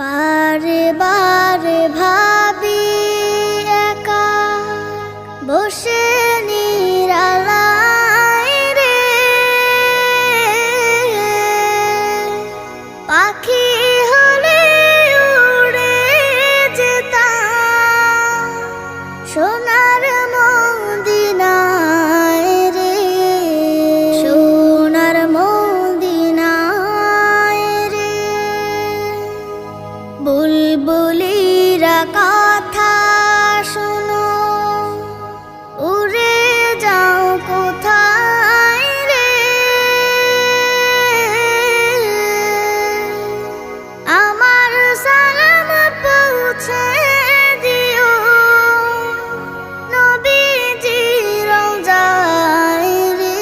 বারে বারে ভাবি একা বসে নিরালায় রে। পাখি হলে উড়ে যেতাম। সোনার বুলবুলিরা কথা শোনো। উড়ে যাও কোথায় রে? আমার সালাম পৌঁছে দিও। নবীজির যায় রে।